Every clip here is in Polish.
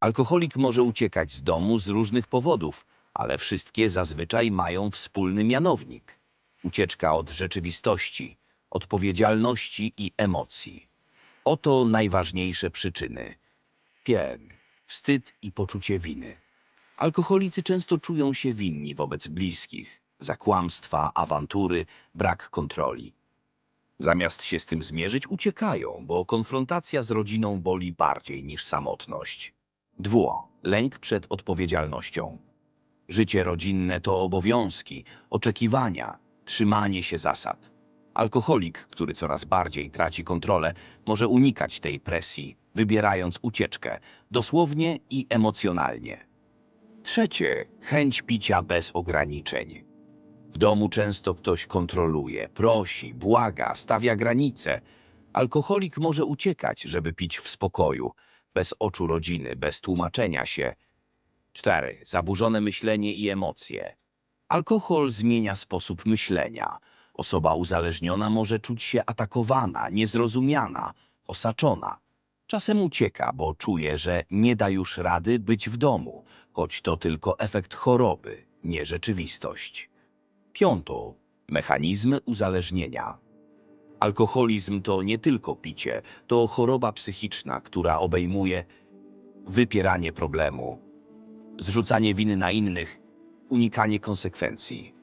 Alkoholik może uciekać z domu z różnych powodów, ale wszystkie zazwyczaj mają wspólny mianownik. Ucieczka od rzeczywistości, odpowiedzialności i emocji. Oto najważniejsze przyczyny. Pień, wstyd i poczucie winy. Alkoholicy często czują się winni wobec bliskich za kłamstwa, awantury, brak kontroli. Zamiast się z tym zmierzyć, uciekają, bo konfrontacja z rodziną boli bardziej niż samotność. Dwuo. Lęk przed odpowiedzialnością. Życie rodzinne to obowiązki, oczekiwania, trzymanie się zasad. Alkoholik, który coraz bardziej traci kontrolę, może unikać tej presji, wybierając ucieczkę, dosłownie i emocjonalnie. Trzecie, chęć picia bez ograniczeń. W domu często ktoś kontroluje, prosi, błaga, stawia granice. Alkoholik może uciekać, żeby pić w spokoju, bez oczu rodziny, bez tłumaczenia się. 4. Zaburzone myślenie i emocje. Alkohol zmienia sposób myślenia. Osoba uzależniona może czuć się atakowana, niezrozumiana, osaczona. Czasem ucieka, bo czuje, że nie da już rady być w domu, choć to tylko efekt choroby, nie rzeczywistość. Piąto. Mechanizmy uzależnienia. Alkoholizm to nie tylko picie, to choroba psychiczna, która obejmuje wypieranie problemu, zrzucanie winy na innych, unikanie konsekwencji.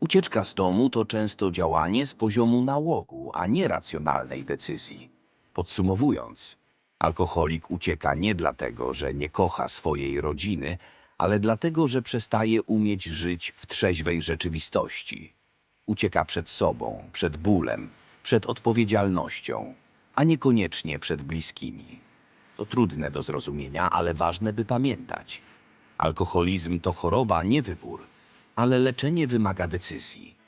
Ucieczka z domu to często działanie z poziomu nałogu, a nie racjonalnej decyzji. Podsumowując, alkoholik ucieka nie dlatego, że nie kocha swojej rodziny, ale dlatego, że przestaje umieć żyć w trzeźwej rzeczywistości. Ucieka przed sobą, przed bólem, przed odpowiedzialnością, a niekoniecznie przed bliskimi. To trudne do zrozumienia, ale ważne, by pamiętać. Alkoholizm to choroba, nie wybór, ale leczenie wymaga decyzji.